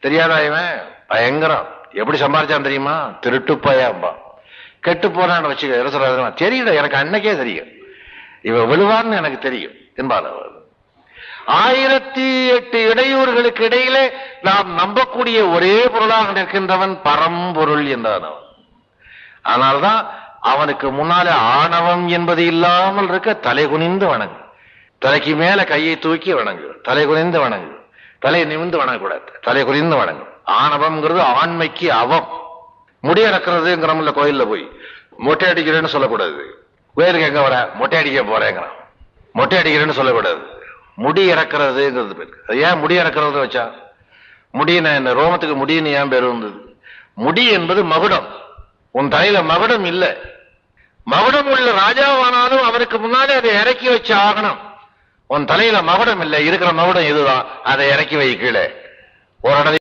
தெரியாதா இவன்? பயங்கரம். எப்படி சம்பாரிச்சான் தெரியுமா? திருட்டு பையன்பா கெட்டு போனான்னு வச்சுக்க இளசராஜனா தெரியல எனக்கு அன்னைக்கே தெரியும். இவன் விழுவான்னு எனக்கு தெரியும். என்பார் ஆயிரத்தி எட்டு இடையூறுகளுக்கு இடையிலே நாம் நம்பக்கூடிய ஒரே பொருளாக நிற்கின்றவன் பரம்பொருள் என்றான் அவன். ஆனால்தான் அவனுக்கு முன்னாலே ஆணவம் என்பது இல்லாமல் இருக்க தலை குனிந்து வணங்கு. தலைக்கு மேல கையை தூக்கி வணங்கு. தலை குனிந்து வணங்கு. தலையை நிமிந்து வணங்கக்கூடாது. தலை குறிந்து வணங்கும். ஆணவம்ங்கிறது ஆண்மைக்கு அவம். முடி இறக்குறதுங்கிறோம்ல கோயில்ல போய் மொட்டை அடிக்கிறேன்னு சொல்லக்கூடாது. கோயிலுக்கு எங்க வர? மொட்டை அடிக்க போறேங்கிறான். மொட்டை அடிக்கிறேன்னு சொல்லக்கூடாது. முடி இறக்குறதுங்கிறது பேர். அது ஏன் முடி இறக்குறது வச்சா? முடியின என்ன? ரோமத்துக்கு முடின்னு ஏன் பேர் வந்தது? முடி என்பது மகுடம். உன் தலையில மகுடம் இல்லை. மகுடம் உள்ள ராஜாவானாலும் அவருக்கு முன்னாடி அதை இறக்கி வச்சு ஆகணும். உன் தலையில மகுடம் இல்லை இருக்கிற மகுடம் இதுதான். அதை இறக்கி வை கீழே. ஒரு